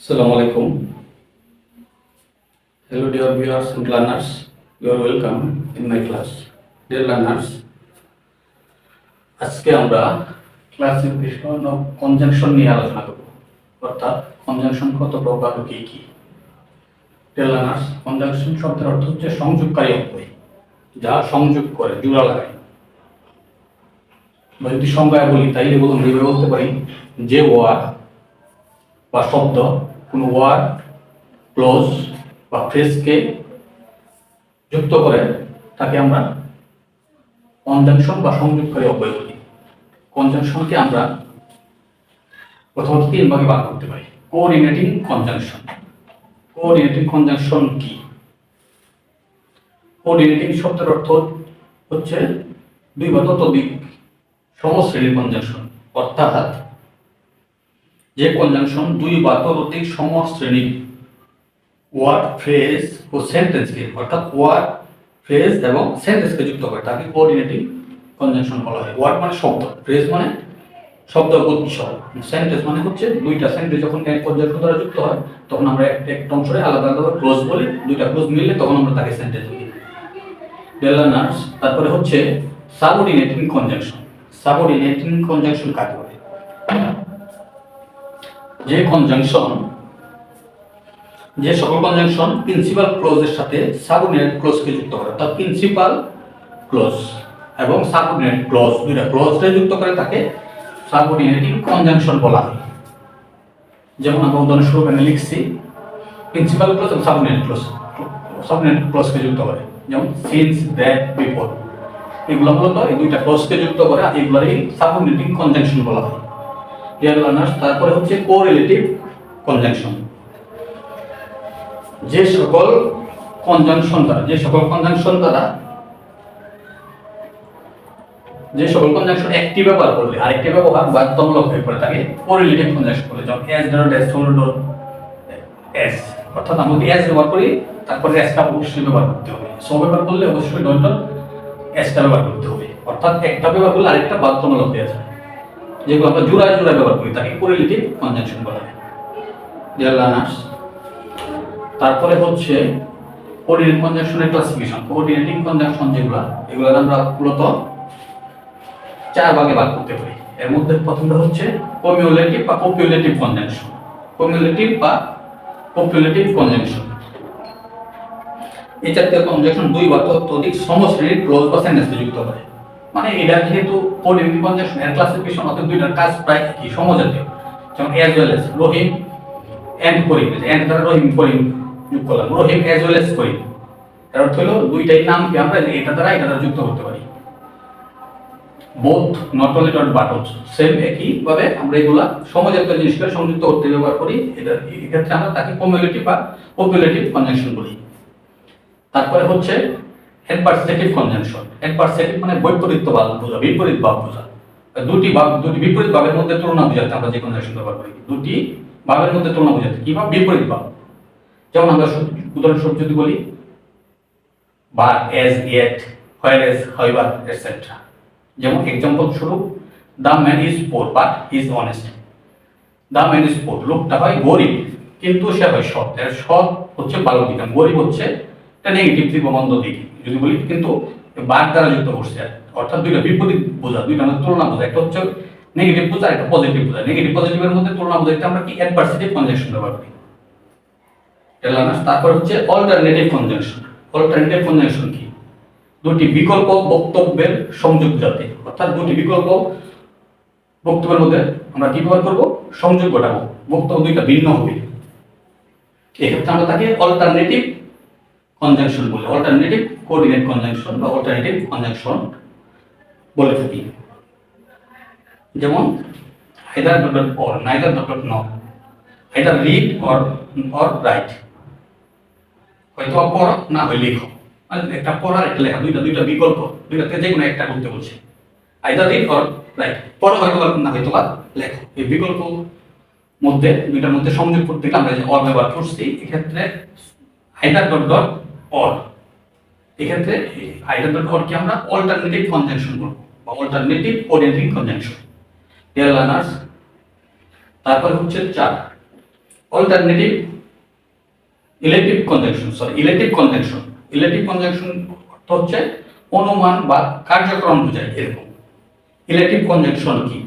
Assalamu alaikum. Hello dear viewers and learners. You are welcome in my class. Dear learners, আজকে আমরা classification of conjunction নিয়ে আলোচনা করব অর্থাৎ কনজাংশন কত প্রকার ও কি কি ডিয়ার লার্নার্স কনজাংশন শব্দের অর্থ হচ্ছে সংযোগকারী অব্যয় যা সংযোগ করে জোড়া লাগায় বা যদি সংজ্ঞায় বলি তাইলে বলুন বলতে পারি যে ওয়ার্ড বা শব্দ কোনো ওয়ার্ড ক্লোজ বা ফ্রেজকে যুক্ত করে তাকে আমরা কনজাংশন বা সংযোগকারী অব্যয় বলি। কনজাংশনকে আমরা প্রথমত তিন ভাগে ভাগ করতে পারি। কোঅর্ডিনেটিং কনজাংশন কোঅর্ডিনেটিং কনজাংশন কি? কোঅর্ডিনেটিং শব্দের অর্থ হচ্ছে দুই বা ততোধিক সমশ্রেণীর কনজাংশন অর্থাৎ যে কনজাংশন দুই বা ততোধিক সমশ্রেণীর ওয়ার্ড ফ্রেজ ও সেন্টেন্সকে অর্থাৎ ওয়ার্ড ফ্রেজ এবং সেন্টেন্সকে যুক্ত করে, তাকে কোঅর্ডিনেটিং কনজাংশন বলা হয়। ওয়ার্ড মানে শব্দ ফ্রেজ মানে শব্দ গুচ্ছ সেন্টেন্স মানে হচ্ছে দুইটা সেন্টেন্স যখন কনজাংশন দ্বারা যুক্ত হয়, তখন আমরা একটা অংশে আলাদা আলাদা ক্লোজ বলি, দুইটা ক্লোজ মিললে তখন আমরা তাকে সেন্টেন্স বলি। ডেলানার্স তারপরে হচ্ছে সাবঅর্ডিনেটিং কনজাংশন সাবঅর্ডিনেটিং কনজাংশন কাকে যে কনজাংশন যে সকল কনজাংশন প্রিন্সিপাল ক্লোজের সাথে সাবঅর্ডিনেট ক্লোজকে যুক্ত করে, অর্থাৎ প্রিন্সিপাল ক্লোজ এবং সাবঅর্ডিনেট ক্লোজ দুইটা ক্লোজকে যুক্ত করে তাকে সাবঅর্ডিনেটিং কনজাংশন বলা হয়। যেমন আমরা উদাহরণস্বরূপ এখানে লিখছি প্রিন্সিপাল ক্লোজ এবং সাবঅর্ডিনেট ক্লোজ সাবঅর্ডিনেট ক্লোজকে যুক্ত করে, যেমন সিন্স দ্যাট বিফোর এগুলো মূলত এই দুইটা ক্লোজকে যুক্ত করে, আর এগুলোরই সাবঅর্ডিনেটিং কনজাংশন বলা হয়। ডিয়ার লার্নার্স তারপরে হচ্ছে কোরিলেটিভ কনজাংশন যে সকল কনজাংশন দ্বারা, যে সকল কনজাংশন দ্বারা, যে সকল কনজাংশন একটি ব্যবহার করলে, আরেকটি ব্যবহার বাধ্যতামূলক হয়ে পড়ে থাকে কোরিলেটিভ কনজাংশন বলে। এস ডট এস অর্থাৎ আমরা এস ব্যবহার করি, তারপরে এসটা অবশ্যই ব্যবহার করতে হবে। সব ব্যবহার করলে অবশ্যই ডট এসটা ব্যবহার করতে হবে। অর্থাৎ একটা ব্যবহার করলে আরেকটা বাধ্যতামূলক হয়ে যায়। যেগুলো আমরা জোড়ায় জোড়ায় ব্যবহার করি, তাকে কোরিলেটিভ কনজাংশন বলা হয়। লার্নার্স তারপরে হচ্ছে কোঅর্ডিনেট কনজাংশনের ক্লাসিফিকেশন কোঅর্ডিনেটিং কনজাংশন যেগুলো এগুলো আমরা মূলত চার ভাগে ভাগ করতে পারি। এর মধ্যে প্রথমটা হচ্ছে কমিউলেটিভ বা কপিউলেটিভ কনজাংশন কমিউলেটিভ বা কপিউলেটিভ কনজাংশন এই চারটে কনজাংশন দুই বা ততোধিক সমশ্রেণীর ক্লোজ বা সেন্টেন্সে যুক্ত করে। মানে এটা যেহেতু কোঅর্ডিনেটিভ কনজাংশন এর ক্লাসিফিকেশন অর্থাৎ দুইটার কাজ প্রায় কি সমজাতীয়। যেমন as well as Rahim and Karim and দ্বারা রহিম, করিম যোগ করলাম। Rahim as well as Karim. এর অর্থ হলো দুইটাই নামকে আমরা এটা দ্বারা এটা দ্বারা যুক্ত করতে পারি। Both not only dot but also same একই ভাবে আমরা এগুলা সমজাতীয় জিনিসকে সংযুক্ত করতে ব্যবহার করি। এটা এক্ষেত্রে আমরা তাকে কমিউলেটিভ বা পপুলেটিভ কনজাংশন বলি। তারপরে হচ্ছে অ্যাডভার্সেটিভ কনজাংশন অ্যাডভার্সেটিভ মানে বৈপরীত্য ভাব বোঝা, বিপরীত ভাব বোঝা। দুটি ভাব দুটি বিপরীত ভাবের মধ্যে তুলনা বোঝাতে আমরা যে কনজাংশন ব্যবহার করি, দুটি ভাবের মধ্যে তুলনা বোঝাতে কি ভাব? বিপরীত ভাব। যেমন আমরা উদাহরণস্বরূপ যদি বলি, বা as yet whereas however etcetera যেমন এক্সাম্পল স্বরূপ the man is poor but is honest the man is poor লোকটা হয় গরিব, কিন্তু সে হয় সৎ। এর সৎ হচ্ছে ভালো দিক গরিব হচ্ছে এটা নেগেটিভ দিক বা মন্দ দিক, যদি বলি, কিন্তু বাদ দ্বারা যুক্ত করছে অর্থাৎ দুইটা বিপরীত বোঝা দুইটা আমাদের তুলনা বোঝা। একটা হচ্ছে নেগেটিভ বোঝা, একটা পজিটিভ বোঝা। নেগেটিভ পজিটিভের মধ্যে তুলনা বোঝাইতে আমরা কি অ্যাডভার্সিটিভ কনজাংশন ব্যবহার করি? তারপর হচ্ছে অল্টারনেটিভ কনজাংশন অল্টারনেটিভ কনজাংশন কি? দুটি বিকল্প বক্তব্যের সংযোগ যাতে অর্থাৎ দুটি বিকল্প বক্তব্যের মধ্যে আমরা কি ব্যবহার করব? সংযোগ ঘটাবো। বক্তব্য দুইটা ভিন্ন হবে। এক্ষেত্রে আমরা তাকে অল্টারনেটিভ কনজাংশন বলে অল্টারনেটিভ কোঅর্ডিনেট কনজাংশন বা অল্টারনেটিভ কনজাংশন বলে থাকি। যেমন either dot dot or neither dot dot not either read or or write হয়তো পড়ো না হয় লেখো। মানে একটা পড়ার একটা লেখা, দুইটা দুইটা বিকল্প দুইটাতে যে কোনো একটা করতে বলছে। আইদার রিড অর রাইট পড়ো হয়তো না হয়তো বা লেখো। এই বিকল্প মধ্যে, দুইটার মধ্যে সংযোগ করতে গেলে আমরা যে অর ব্যবহার করছি, এক্ষেত্রে আইদার ডট ডট অর এক্ষেত্রে ডট অরকে আমরা? অল্টারনেটিভ কনজাংশন বলব বা alternative orienting conjunction dear learners তারপর হচ্ছে চার। Alternative electric conjunction sorry electric conjunction electric conjunction অর্থ হচ্ছে অনুমান বা কার্যক্রম বোঝায় এরকম। ইলেকট্রিক কনজাংশন কি?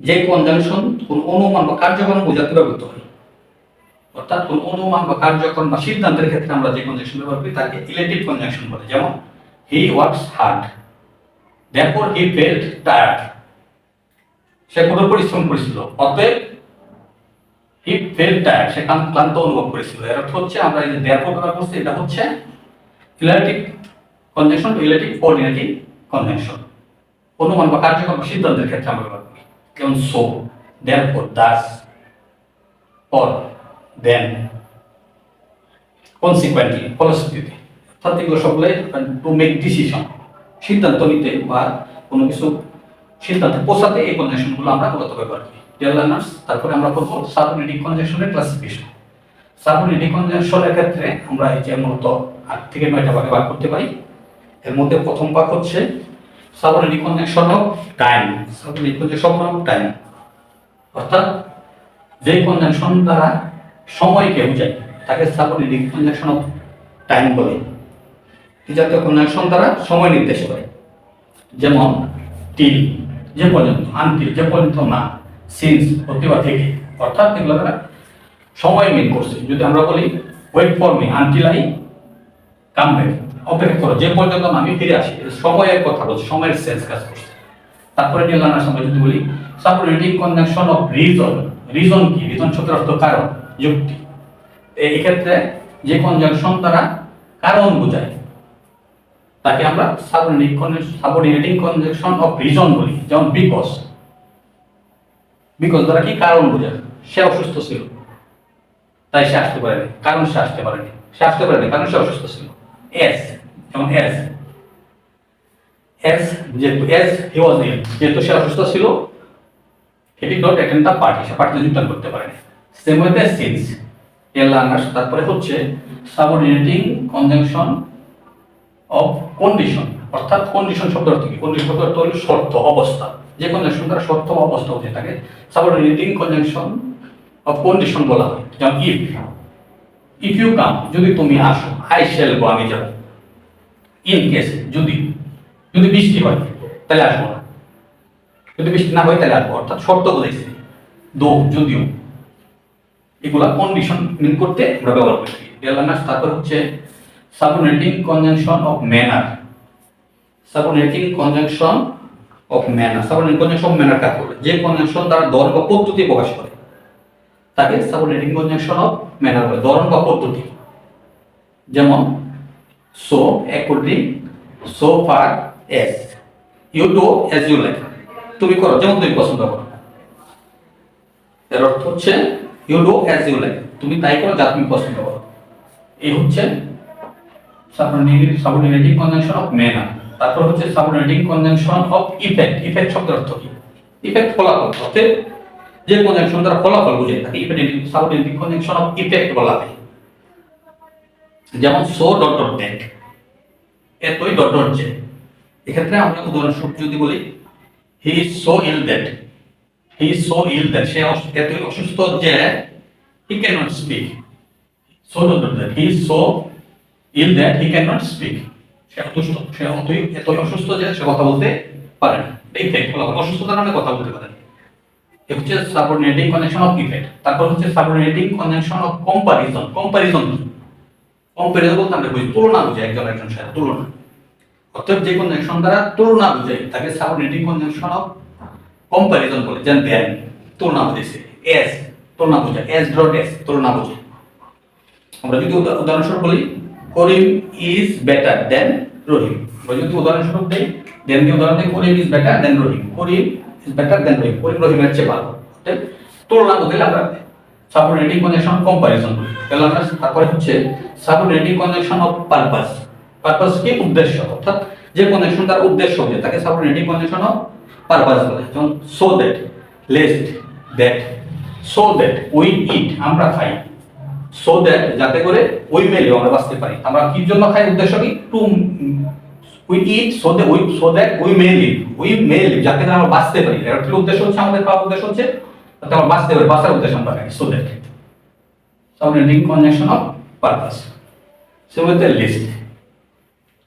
যে কনজাংশন কোন অনুমান বা কার্যক্রম বোঝাতে ব্যবহৃত হয়। অর্থাৎ কোন অনুমান বা কার্যক্রম বা সিদ্ধান্তের ক্ষেত্রে আমরা যে কনজাংশন ব্যবহার করি, তাকে ইলেকট্রিক কনজাংশন বলে। যেমন he works hard therefore he felt tired সে কঠোর পরিশ্রম করেছিল, অতএব হি ফেল্ট টায়ার্ড সে ক্লান্ত- অনুভব করেছিল। এর অর্থ হচ্ছে আমরা এই যে therefore ব্যবহার করছি, এটা হচ্ছে electric conjunction electric coordinating conjunction অনুমান বা কার্যক্রম বা সিদ্ধান্তের ক্ষেত্রে আমরা ব্যবহার করি। যেমন so therefore, thus, or then, consequently ফলশ্রুতিতে অর্থাৎ সবগুলো টু মেক ডিসিশন সিদ্ধান্ত নিতে বা কোনো কিছু সিদ্ধান্তে পৌঁছাতে এই কনজাংশনগুলো আমরা মূলত ব্যবহার করি। ডিয়ার লার্নার্স তারপরে আমরা করব সাবঅর্ডিনেটিং কনজাংশনের ক্লাসিফিকেশন সাবঅর্ডিনেটিং কনজাংশনের ক্ষেত্রে আমরা এই যে মূলত আট থেকে নয়টা ভাগে ভাগ করতে পারি। এর মধ্যে প্রথম ভাগ হচ্ছে subordinating conjunction of time subordinating conjunction of time অর্থাৎ যে কনজাংশন দ্বারা সময়কে বোঝায় তাকে সাবঅর্ডিনেটিং কনজাংশন অফ টাইম বলে। এই জাতীয় কনজাংশন দ্বারা সময় নির্দেশ করে। যেমন টিল যে পর্যন্ত আনটিল যে পর্যন্ত না সিন্স প্রতিভা থেকে। অর্থাৎ এগুলো তারা সময় মিন করছে যদি আমরা বলি wait for me until I come back অপেক্ষা করো। যে পর্যন্ত আমি ফিরে আসি। সময়ের কথা বলছে, সময়ের সেন্স কাজ করছে। তারপরে নিয়ে লানার সময় যদি বলি subordinating conjunction of reason reason কি? রিজন শব্দের কারণ। যুক্তি। এই ক্ষেত্রে যে কনজাংশন দ্বারা কারণ বোঝায়। তাকে আমরা সাবঅর্ডিনেটিং কনজাংশন অফ রিজন বলি, যেমন বিকজ। বিকজ দ্বারা কি কারণ বোঝায়? সে অসুস্থ ছিল। তাই সে আসতে পারেনি। কারণ সে আসতে পারেনি। সে আসতে পারেনি কারণ সে অসুস্থ ছিল। এস, যেমন এস। এস, যেহেতু এস, হি ওয়াজ ইল যেহেতু সে অসুস্থ ছিল, he did not attend the party. সে পার্টিতে যোগদান করতে পারেনি। সেম ওয়েতে সিন্স এর লার্নার্স তারপরে হচ্ছে সাবঅর্ডিনেটিং কনজাংশন অফ কন্ডিশন অর্থাৎ কন্ডিশন শব্দ অর্থ কি? কন্ডিশন শব্দ অর্থ হলো শর্ত, অবস্থা। যে কনজাংশন দ্বারা শর্ত বা অবস্থা হতে থাকে সাবঅর্ডিনেটিং কনজাংশন অফ কন্ডিশন বলা হয়। যেমন ইফ ইফ ইউ কাম যদি তুমি আসো আই শেল গো আমি যাব। ইন কেস যদি যদি বৃষ্টি হয়, তাহলে আসব না। যদি বৃষ্টি না হয়, তাহলে আসব। অর্থাৎ শর্ত বোঝাইছে। দো, যদিও। এগুলা কন্ডিশন করতে আমরা ব্যবহার করি। ডেলানাস তারপর হচ্ছে subordinating conjunction of manner subordinating conjunction of manner subordinating conjunction of manner কাকে বলে? যে কনজাংশন দ্বারা ধরন বা পদ্ধতি প্রকাশ করে। তাকে সাবঅর্ডিনেটিং কনজাংশন অফ ম্যানার বলে। ধরন বা পদ্ধতি যেমন so according so far as you do as you like তুমি করো, যেমন তুমি পছন্দ করো। এর অর্থ হচ্ছে you do as you like তুমি তাই করো যা তুমি পছন্দ করো। এই হচ্ছে সাবঅর্ডিনেটিং কনজাংশন অফ ম্যানার তারপর হচ্ছে subordinating conjunction of effect effect শব্দের অর্থ কি? ইফেক্ট ফলাফল। অর্থাৎ যে কনজাংশন দ্বারা ফলাফল বোঝায় তাকে effect subordinating conjunction of effect বলা হয়। যেমন সো ডট ডট এতই ডট ডট যে এক্ষেত্রে আমরা উদাহরণস্বরূপ যদি বলি he is so ill that he so ill that সে এতই অসুস্থ যে he can not speak dot that he so ill that he can not speak সে অসুস্থ সে অতই এতই অসুস্থ যে সে কথা বলতে পারে না। এই ফেক্ট অসুস্থতার কারণে কথা বলতে পারে এ হচ্ছে সাবঅর্ডিনেটিং কনজাংশন অফ ইফেক্ট তারপর হচ্ছে subordinating conjunction of comparison comparison comparison বলতে আমরা বুঝি, তুলনা বুঝাই একজন একজন সাথে, তুলনা। অর্থাৎ যে কনজাংশন দ্বারা তুলনা বুঝাই, তাকে সাবঅর্ডিনেটিং কনজাংশন অফ কম্পারিজন বলে যেন দেন তুলনা বুঝেছে এস তুলনা বোঝায় এস ডট এস তুলনা বোঝায় আমরা যদি উদা- উদাহরণস্বরূপ বলি, করিম ইজ বেটার দেন রহিম। আমরা যদি উদাহরণস্বরূপ দিই, দেন দিয়ে উদাহরণ দিই, Karim is better than Rahim. Karim is better than Rahim. Karim রহিমের চেয়ে ভালো। তুলনা বলতে আমরা সাবঅর্ডিনেটিং কনজাংশন কম্পারিজন বলি তাহলে আমরা তারপরে হচ্ছে subordinating conjunction of purpose purpose কি? উদ্দেশ্য। অর্থাৎ যে কনজাংশন তার উদ্দেশ্য হবে তাকে সাবঅর্ডিনেটিং কনজাংশন অফ পারপাস বলে। যেমন so that lest that so that we eat আমরা খাই। সো দ্যাট যাতে করে ওই মেলে আমরা বাঁচতে পারি। আমরা কি জন্য খাই? উদ্দেশ্য কি? To we eat so that we so that we may live we may live যাতে করে আমরা বাঁচতে পারি। এর অর্থ উদ্দেশ্য হচ্ছে? আমাদের পাওয়ার উদ্দেশ্য হচ্ছে অর্থাৎ বাঁচতে হবে বাঁচার উদ্দেশ্য আমরা রাখি so that subnetting conjunction of purpose সে বলতে লিস্ট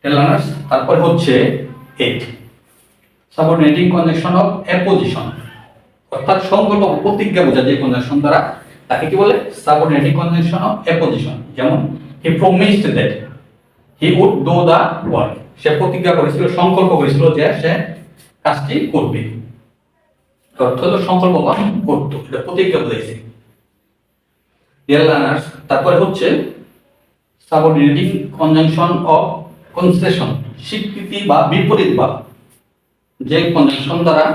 লার্নার্স তারপরে হচ্ছে eight subnetting conjunction of apposition অর্থাৎ সংকল্প প্রতিজ্ঞা বোঝা যে কনজাংশন দ্বারা, তাকে কি বলে? সাবনেটিং কনজাংশন অফ অ্যাপোজিশন যেমন he promised that he would do the work সে প্রতিজ্ঞা করেছিল, সংকল্প করেছিল যে সে কাজটি করবে। অর্থ হলো সংকল্প বা করতো এটা প্রতিজ্ঞা বোঝাইছে। ডিয়ার লার্নার্স তারপরে হচ্ছে সাবঅর্ডিনেটিং কনজাংশন অফ কনসেশন স্বীকৃতি বা বিপরীত বা যে কনজাংশন দ্বারা,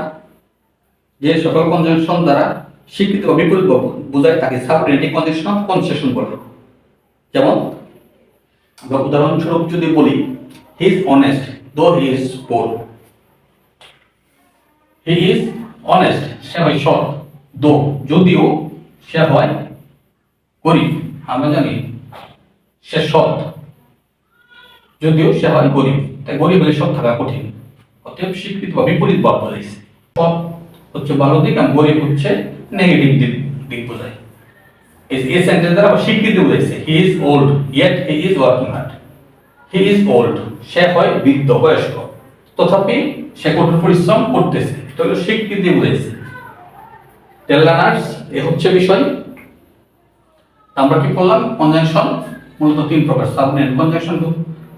যে সকল কনজাংশন দ্বারা স্বীকৃতি বিপরীত বোঝায় তাকে সাবঅর্ডিনেটিং কনজাংশন অফ কনসেশন বলে যেমন আমরা উদাহরণস্বরূপ যদি বলি he is honest though he is poor he is honest সে হয় সৎ দো যদিও সে হয় গরিব। আমরা জানি সে সৎ, যদিও সে হয় গরিব। তাই গরিব হলে সৎ থাকা কঠিন। অতএব স্বীকৃতি বা বিপরীত ভাব বোঝাইছে সৎ হচ্ছে ভালো দিক আর গরিব হচ্ছে নেগেটিভ দিক দিক বোঝায়। এই সেন্টেন্স দ্বারা স্বীকৃতি বোঝাইছে he is old yet he is working hard he is old সে হয় বৃদ্ধ, বয়স্ক। তথাপি সে কঠোর পরিশ্রম করতেছে হলো স্বীকৃতি বোঝাইছে। টেলার্নার্স এ হচ্ছে বিষয়। আমরা কি করলাম? কনজাংশন মূলত তিন প্রকার subordinate conjunction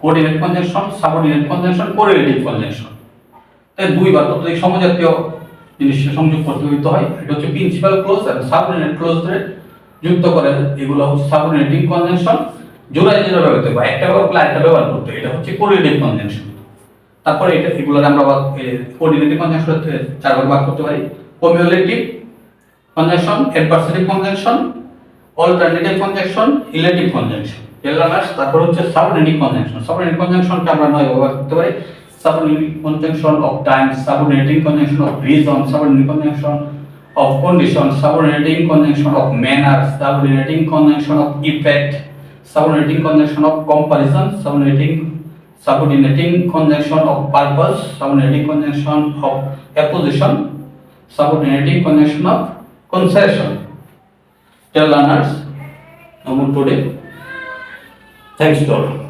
coordinate conjunction subordinate conjunction correlative conjunction এই দুইবার প্রত্যেক সমজাতীয় জিনিস সংযোগ করতে হয় এটা হচ্ছে প্রিন্সিপাল ক্লোজ আর সাবঅর্ডিনেট ক্লোজ ধরে যুক্ত করে এগুলো হচ্ছে সাবঅর্ডিনেটিং কনজাংশন জোড়ায় জোড়া ব্যবহার করতে হয় একটা ব্যবহার করলে একটা ব্যবহার করতে এটা হচ্ছে কোরিলেটিভ কনজাংশন তারপরে এটা এগুলো আমরা কোঅর্ডিনেটিভ কনজাংশন চারবার ভাগ করতে পারি। Cumulative conjunction adversative conjunction alternative conjunction illative conjunction LMS তারপর হচ্ছে সাবঅর্ডিনেটিভ কনজাংশন সাবঅর্ডিনেটিভ কনজাংশনকে আমরা নয় ব্যবহার করতে পারি। Subordinative conjunction of time subordinating conjunction of reason subordinative conjunction of condition subordinating conjunction of manner subordinating conjunction of effect subordinating conjunction of comparison subordinating subordinating conjunction of purpose subordinating conjunction of apposition subordinating conjunction of concession Dear learners, no more today. Thanks to.